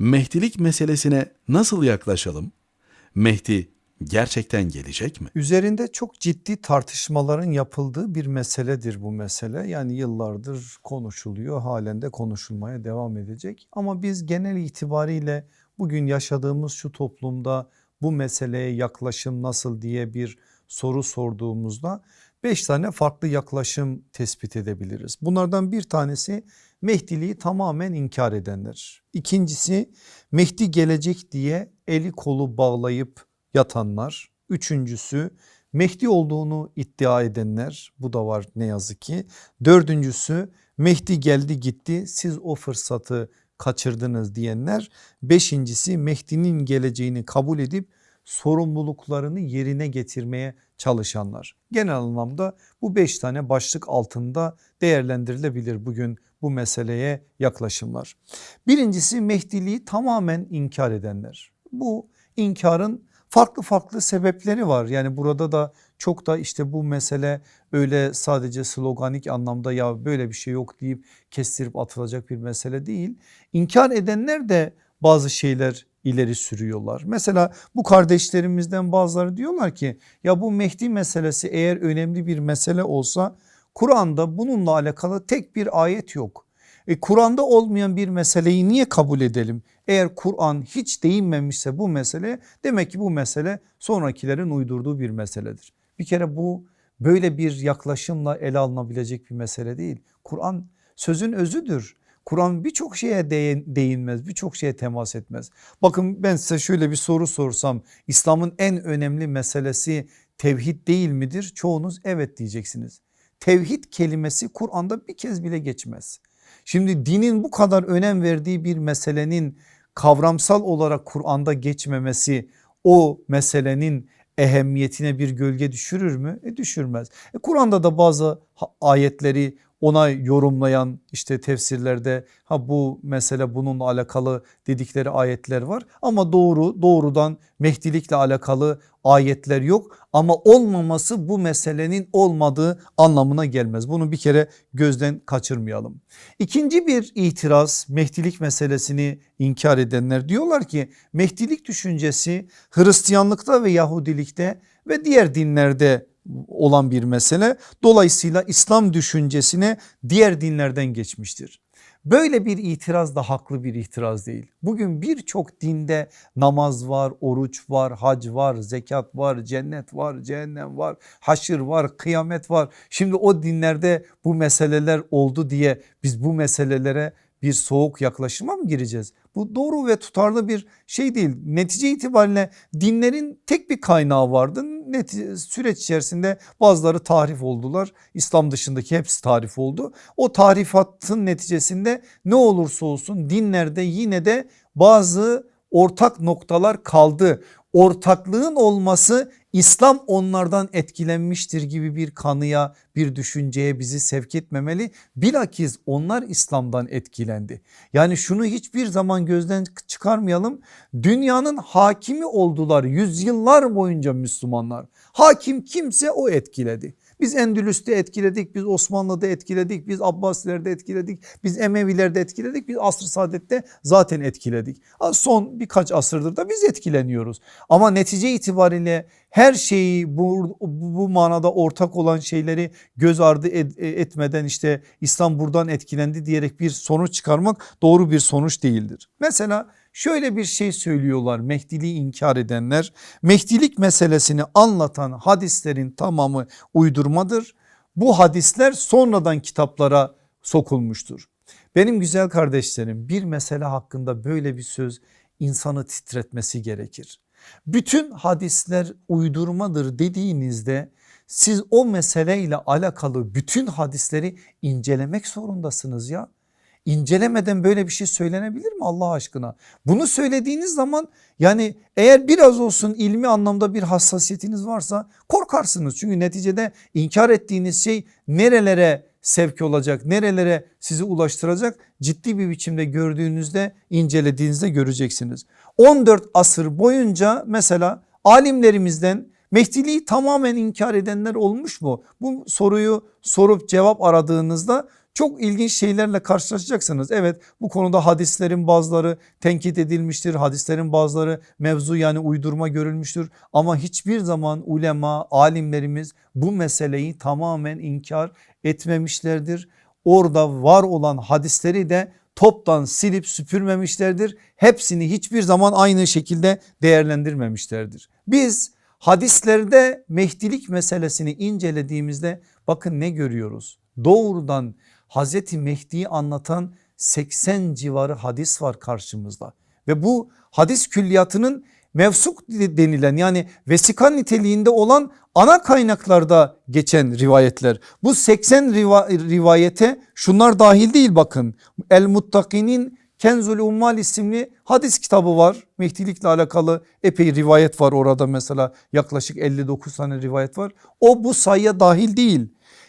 Mehdilik meselesine nasıl yaklaşalım? Mehdi gerçekten gelecek mi? Üzerinde çok ciddi tartışmaların yapıldığı bir meseledir bu mesele. Yani yıllardır konuşuluyor halen de konuşulmaya devam edecek. Ama biz genel itibariyle bugün yaşadığımız şu toplumda bu meseleye yaklaşım nasıl diye bir soru sorduğumuzda 5 tane farklı yaklaşım tespit edebiliriz. Bunlardan bir tanesi Mehdiliği tamamen inkar edenler. İkincisi Mehdi gelecek diye eli kolu bağlayıp yatanlar. Üçüncüsü Mehdi olduğunu iddia edenler bu da var ne yazık ki. Dördüncüsü Mehdi geldi gitti siz o fırsatı kaçırdınız diyenler. Beşincisi Mehdi'nin geleceğini kabul edip sorumluluklarını yerine getirmeye çalışanlar. Genel anlamda bu beş tane başlık altında değerlendirilebilir bugün bu meseleye yaklaşımlar. Birincisi Mehdiliği tamamen inkar edenler. Bu inkarın farklı farklı sebepleri var. Yani burada da çok da işte bu mesele öyle sadece sloganik anlamda ya böyle bir şey yok deyip kestirip atılacak bir mesele değil. İnkar edenler de bazı şeyler ileri sürüyorlar. Mesela bu kardeşlerimizden bazıları diyorlar ki ya bu Mehdi meselesi eğer önemli bir mesele olsa Kur'an'da bununla alakalı tek bir ayet yok. E, Kur'an'da olmayan bir meseleyi niye kabul edelim? Eğer Kur'an hiç değinmemişse bu mesele demek ki bu mesele sonrakilerin uydurduğu bir meseledir. Bir kere bu böyle bir yaklaşımla ele alınabilecek bir mesele değil. Kur'an sözün özüdür. Kur'an birçok şeye değinmez, birçok şeye temas etmez. Bakın ben size şöyle bir soru sorsam İslam'ın en önemli meselesi tevhid değil midir? Çoğunuz evet diyeceksiniz. Tevhid kelimesi Kur'an'da bir kez bile geçmez. Şimdi dinin bu kadar önem verdiği bir meselenin kavramsal olarak Kur'an'da geçmemesi o meselenin ehemmiyetine bir gölge düşürür mü? E düşürmez. E Kur'an'da da bazı ayetleri ona yorumlayan işte tefsirlerde ha bu mesele bununla alakalı dedikleri ayetler var ama doğru doğrudan Mehdilikle alakalı ayetler yok ama olmaması bu meselenin olmadığı anlamına gelmez. Bunu bir kere gözden kaçırmayalım. İkinci bir itiraz Mehdilik meselesini inkar edenler diyorlar ki Mehdilik düşüncesi Hristiyanlıkta ve Yahudilikte ve diğer dinlerde olan bir mesele. Dolayısıyla İslam düşüncesine diğer dinlerden geçmiştir. Böyle bir itiraz da haklı bir itiraz değil. Bugün birçok dinde namaz var, oruç var, hac var, zekat var, cennet var, cehennem var, haşır var, kıyamet var. Şimdi o dinlerde bu meseleler oldu diye biz bu meselelere bir soğuk yaklaşıma mı gireceğiz? Bu doğru ve tutarlı bir şey değil. Netice itibariyle dinlerin tek bir kaynağı vardı. Süreç içerisinde bazıları tarif oldular. İslam dışındaki hepsi tarif oldu. O tarifatın neticesinde ne olursa olsun dinlerde yine de bazı ortak noktalar kaldı. Ortaklığın olması İslam onlardan etkilenmiştir gibi bir kanıya bir düşünceye bizi sevk etmemeli. Bilakis onlar İslam'dan etkilendi. Yani şunu hiçbir zaman gözden çıkarmayalım. Dünyanın hakimi oldular yüzyıllar boyunca Müslümanlar. Hakim kimse o etkiledi. Biz Endülüs'te etkiledik, biz Osmanlı'da etkiledik, biz Abbasiler'de etkiledik, biz Emeviler'de etkiledik, biz asr saadette zaten etkiledik. Son birkaç asırdır da biz etkileniyoruz. Ama netice itibariyle her şeyi bu, bu manada ortak olan şeyleri göz ardı etmeden işte İslam buradan etkilendi diyerek bir sonuç çıkarmak doğru bir sonuç değildir. Mesela şöyle bir şey söylüyorlar Mehdiliği inkar edenler. Mehdilik meselesini anlatan hadislerin tamamı uydurmadır. Bu hadisler sonradan kitaplara sokulmuştur. Benim güzel kardeşlerim bir mesele hakkında böyle bir söz insanı titretmesi gerekir. Bütün hadisler uydurmadır dediğinizde siz o meseleyle alakalı bütün hadisleri incelemek zorundasınız ya. İncelemeden böyle bir şey söylenebilir mi Allah aşkına? Bunu söylediğiniz zaman yani eğer biraz olsun ilmi anlamda bir hassasiyetiniz varsa korkarsınız. Çünkü neticede inkar ettiğiniz şey nerelere sevk olacak, nerelere sizi ulaştıracak ciddi bir biçimde gördüğünüzde incelediğinizde göreceksiniz. 14 asır boyunca mesela alimlerimizden Mehdiliği tamamen inkar edenler olmuş mu? Bu soruyu sorup cevap aradığınızda çok ilginç şeylerle karşılaşacaksınız. Evet bu konuda hadislerin bazıları tenkit edilmiştir. Hadislerin bazıları mevzu yani uydurma görülmüştür. Ama hiçbir zaman ulema, alimlerimiz bu meseleyi tamamen inkar etmemişlerdir. Orada var olan hadisleri de toptan silip süpürmemişlerdir. Hepsini hiçbir zaman aynı şekilde değerlendirmemişlerdir. Biz hadislerde mehdilik meselesini incelediğimizde bakın ne görüyoruz? Doğrudan Hazreti Mehdi'yi anlatan 80 civarı hadis var karşımızda ve bu hadis külliyatının mevsuk denilen yani vesika niteliğinde olan ana kaynaklarda geçen rivayetler. Bu 80 riva rivayete şunlar dahil değil bakın. El Muttaki'nin Kenzul Ummal isimli hadis kitabı var. Mehdilikle alakalı epey rivayet var orada mesela yaklaşık 59 tane rivayet var. O bu sayıya dahil değil.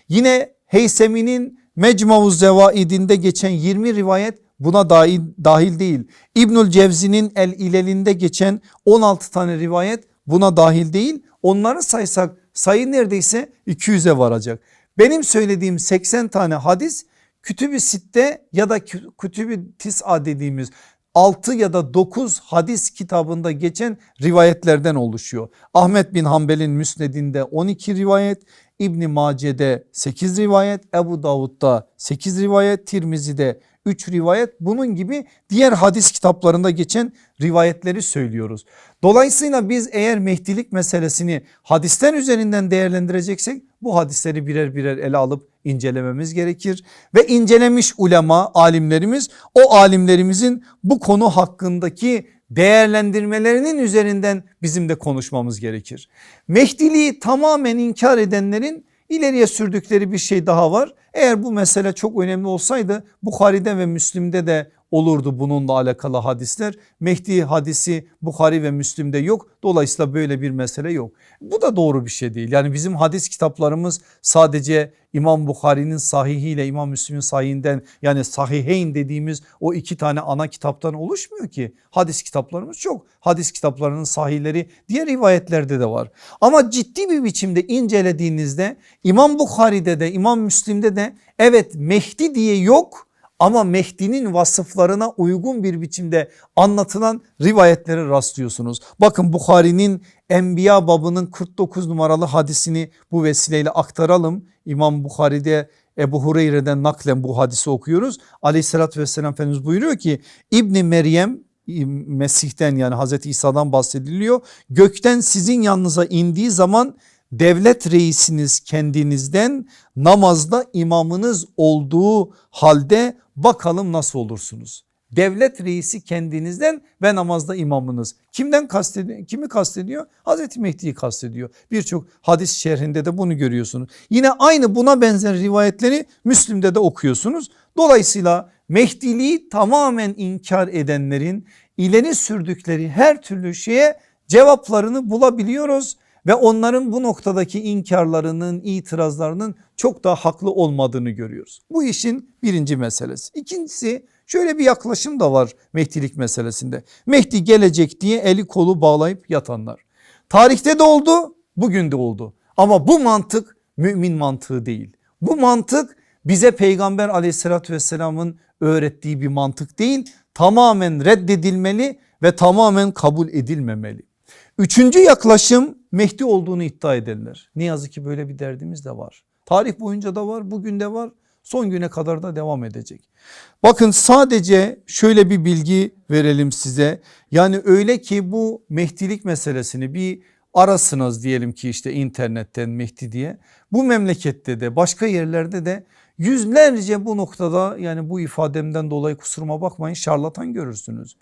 Yine Heysemi'nin Mecmavuz Zevaidinde geçen 20 rivayet buna dahil, dahil değil. İbnül Cevzi'nin El İlelinde geçen 16 tane rivayet buna dahil değil. Onları saysak sayı neredeyse 200'e varacak. Benim söylediğim 80 tane hadis Kütüb-i Sitte ya da Kütüb-i Tis'a dediğimiz 6 ya da 9 hadis kitabında geçen rivayetlerden oluşuyor. Ahmet bin Hanbel'in Müsned'inde 12 rivayet, İbni Mace'de 8 rivayet, Ebu Davud'da 8 rivayet, Tirmizi'de 3 rivayet bunun gibi diğer hadis kitaplarında geçen rivayetleri söylüyoruz. Dolayısıyla biz eğer mehdilik meselesini hadisten üzerinden değerlendireceksek bu hadisleri birer birer ele alıp incelememiz gerekir. Ve incelemiş ulema alimlerimiz o alimlerimizin bu konu hakkındaki değerlendirmelerinin üzerinden bizim de konuşmamız gerekir. Mehdiliği tamamen inkar edenlerin ileriye sürdükleri bir şey daha var. Eğer bu mesele çok önemli olsaydı Bukhari'de ve Müslim'de de olurdu bununla alakalı hadisler. Mehdi hadisi Bukhari ve Müslim'de yok. Dolayısıyla böyle bir mesele yok. Bu da doğru bir şey değil. Yani bizim hadis kitaplarımız sadece İmam Bukhari'nin sahihiyle İmam Müslim'in sahihinden yani sahiheyn dediğimiz o iki tane ana kitaptan oluşmuyor ki. Hadis kitaplarımız çok. Hadis kitaplarının sahihleri diğer rivayetlerde de var. Ama ciddi bir biçimde incelediğinizde İmam Bukhari'de de İmam Müslim'de de evet Mehdi diye yok ama Mehdi'nin vasıflarına uygun bir biçimde anlatılan rivayetlere rastlıyorsunuz. Bakın Bukhari'nin Enbiya babının 49 numaralı hadisini bu vesileyle aktaralım. İmam Bukhari'de Ebu Hureyre'den naklen bu hadisi okuyoruz. Aleyhissalatü vesselam Efendimiz buyuruyor ki İbni Meryem Mesih'ten yani Hazreti İsa'dan bahsediliyor. Gökten sizin yanınıza indiği zaman devlet reisiniz kendinizden namazda imamınız olduğu halde bakalım nasıl olursunuz? Devlet reisi kendinizden ve namazda imamınız. Kimden kastediyor? Kimi kastediyor? Hazreti Mehdi'yi kastediyor. Birçok hadis şerhinde de bunu görüyorsunuz. Yine aynı buna benzer rivayetleri Müslim'de de okuyorsunuz. Dolayısıyla Mehdiliği tamamen inkar edenlerin ileri sürdükleri her türlü şeye cevaplarını bulabiliyoruz ve onların bu noktadaki inkarlarının itirazlarının çok daha haklı olmadığını görüyoruz. Bu işin birinci meselesi. İkincisi şöyle bir yaklaşım da var Mehdilik meselesinde. Mehdi gelecek diye eli kolu bağlayıp yatanlar. Tarihte de oldu bugün de oldu ama bu mantık mümin mantığı değil. Bu mantık bize peygamber aleyhissalatü vesselamın öğrettiği bir mantık değil tamamen reddedilmeli ve tamamen kabul edilmemeli. Üçüncü yaklaşım Mehdi olduğunu iddia edenler. Ne yazık ki böyle bir derdimiz de var. Tarih boyunca da var bugün de var son güne kadar da devam edecek. Bakın sadece şöyle bir bilgi verelim size. Yani öyle ki bu Mehdilik meselesini bir arasınız diyelim ki işte internetten Mehdi diye. Bu memlekette de başka yerlerde de yüzlerce bu noktada yani bu ifademden dolayı kusuruma bakmayın şarlatan görürsünüz.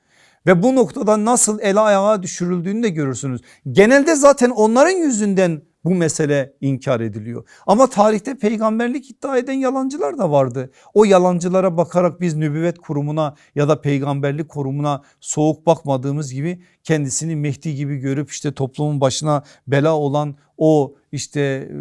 Ve bu noktada nasıl ele ayağa düşürüldüğünü de görürsünüz. Genelde zaten onların yüzünden bu mesele inkar ediliyor. Ama tarihte peygamberlik iddia eden yalancılar da vardı. O yalancılara bakarak biz nübüvvet kurumuna ya da peygamberlik kurumuna soğuk bakmadığımız gibi kendisini Mehdi gibi görüp işte toplumun başına bela olan o işte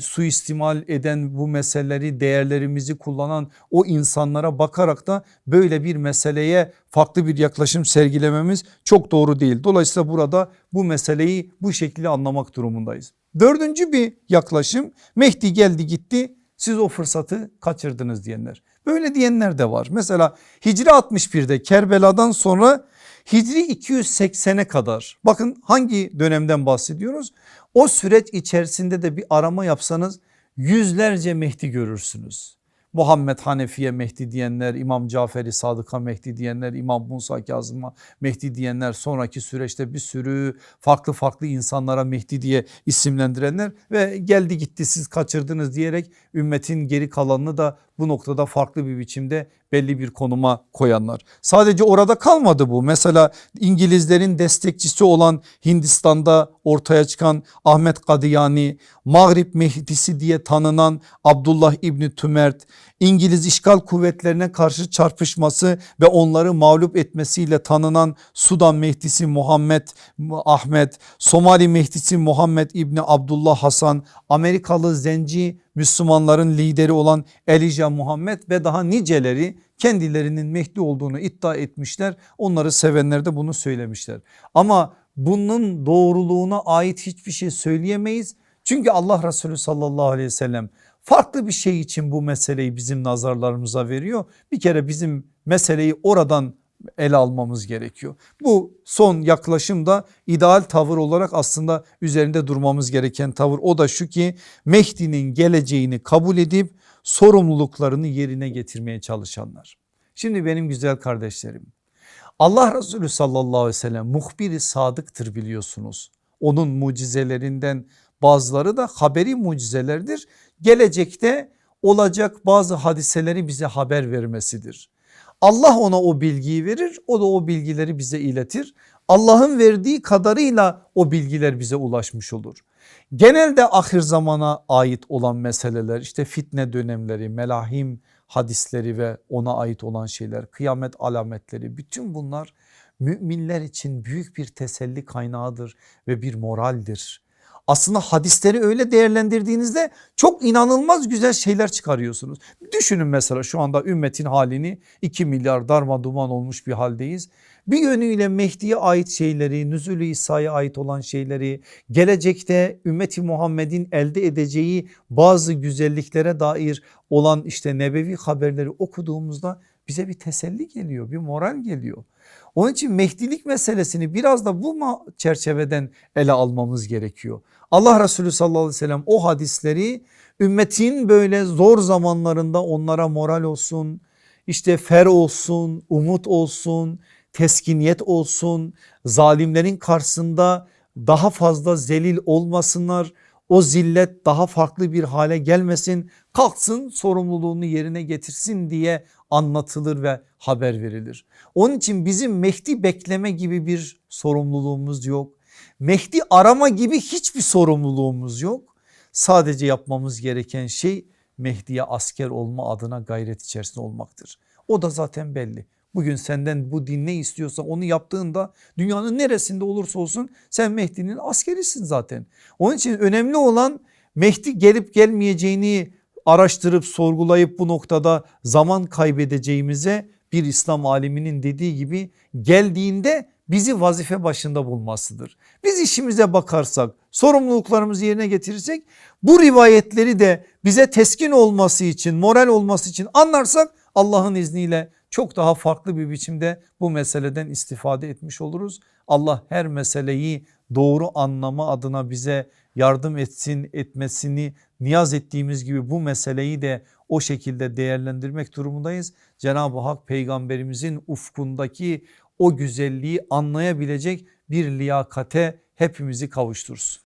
suistimal eden bu meseleleri değerlerimizi kullanan o insanlara bakarak da böyle bir meseleye farklı bir yaklaşım sergilememiz çok doğru değil. Dolayısıyla burada bu meseleyi bu şekilde anlamak durumundayız. Dördüncü bir yaklaşım Mehdi geldi gitti Siz o fırsatı kaçırdınız diyenler. Böyle diyenler de var. Mesela Hicri 61'de Kerbela'dan sonra Hicri 280'e kadar bakın hangi dönemden bahsediyoruz? O süreç içerisinde de bir arama yapsanız yüzlerce Mehdi görürsünüz. Muhammed Hanefi'ye Mehdi diyenler, İmam Caferi Sadık'a Mehdi diyenler, İmam Musa Kazım'a Mehdi diyenler, sonraki süreçte bir sürü farklı farklı insanlara Mehdi diye isimlendirenler ve geldi gitti siz kaçırdınız diyerek ümmetin geri kalanını da bu noktada farklı bir biçimde belli bir konuma koyanlar. Sadece orada kalmadı bu. Mesela İngilizlerin destekçisi olan Hindistan'da ortaya çıkan Ahmet Kadiyani, Mağrip Mehdisi diye tanınan Abdullah İbni Tümert, İngiliz işgal kuvvetlerine karşı çarpışması ve onları mağlup etmesiyle tanınan Sudan Mehdisi Muhammed Ahmet, Somali Mehdisi Muhammed İbni Abdullah Hasan, Amerikalı zenci Müslümanların lideri olan Elijah Muhammed ve daha niceleri kendilerinin Mehdi olduğunu iddia etmişler. Onları sevenler de bunu söylemişler. Ama bunun doğruluğuna ait hiçbir şey söyleyemeyiz. Çünkü Allah Resulü sallallahu aleyhi ve sellem farklı bir şey için bu meseleyi bizim nazarlarımıza veriyor. Bir kere bizim meseleyi oradan ele almamız gerekiyor. Bu son yaklaşım da ideal tavır olarak aslında üzerinde durmamız gereken tavır. O da şu ki Mehdi'nin geleceğini kabul edip sorumluluklarını yerine getirmeye çalışanlar. Şimdi benim güzel kardeşlerim Allah Resulü sallallahu aleyhi ve sellem muhbiri sadıktır biliyorsunuz. Onun mucizelerinden bazıları da haberi mucizelerdir. Gelecekte olacak bazı hadiseleri bize haber vermesidir. Allah ona o bilgiyi verir o da o bilgileri bize iletir. Allah'ın verdiği kadarıyla o bilgiler bize ulaşmış olur. Genelde ahir zamana ait olan meseleler işte fitne dönemleri, melahim hadisleri ve ona ait olan şeyler, kıyamet alametleri bütün bunlar müminler için büyük bir teselli kaynağıdır ve bir moraldir. Aslında hadisleri öyle değerlendirdiğinizde çok inanılmaz güzel şeyler çıkarıyorsunuz. Düşünün mesela şu anda ümmetin halini 2 milyar darma duman olmuş bir haldeyiz. Bir yönüyle Mehdi'ye ait şeyleri, Nüzul-i İsa'ya ait olan şeyleri, gelecekte ümmeti Muhammed'in elde edeceği bazı güzelliklere dair olan işte nebevi haberleri okuduğumuzda bize bir teselli geliyor, bir moral geliyor. Onun için Mehdilik meselesini biraz da bu çerçeveden ele almamız gerekiyor. Allah Resulü sallallahu aleyhi ve sellem o hadisleri ümmetin böyle zor zamanlarında onlara moral olsun, işte fer olsun, umut olsun, teskiniyet olsun, zalimlerin karşısında daha fazla zelil olmasınlar, o zillet daha farklı bir hale gelmesin, kalksın sorumluluğunu yerine getirsin diye anlatılır ve haber verilir. Onun için bizim Mehdi bekleme gibi bir sorumluluğumuz yok. Mehdi arama gibi hiçbir sorumluluğumuz yok. Sadece yapmamız gereken şey Mehdi'ye asker olma adına gayret içerisinde olmaktır. O da zaten belli. Bugün senden bu din ne istiyorsa onu yaptığında dünyanın neresinde olursa olsun sen Mehdi'nin askerisin zaten. Onun için önemli olan Mehdi gelip gelmeyeceğini araştırıp sorgulayıp bu noktada zaman kaybedeceğimize bir İslam aliminin dediği gibi geldiğinde bizi vazife başında bulmasıdır. Biz işimize bakarsak sorumluluklarımızı yerine getirirsek bu rivayetleri de bize teskin olması için moral olması için anlarsak Allah'ın izniyle çok daha farklı bir biçimde bu meseleden istifade etmiş oluruz. Allah her meseleyi doğru anlama adına bize yardım etsin etmesini niyaz ettiğimiz gibi bu meseleyi de o şekilde değerlendirmek durumundayız. Cenab-ı Hak peygamberimizin ufkundaki o güzelliği anlayabilecek bir liyakate hepimizi kavuştursun.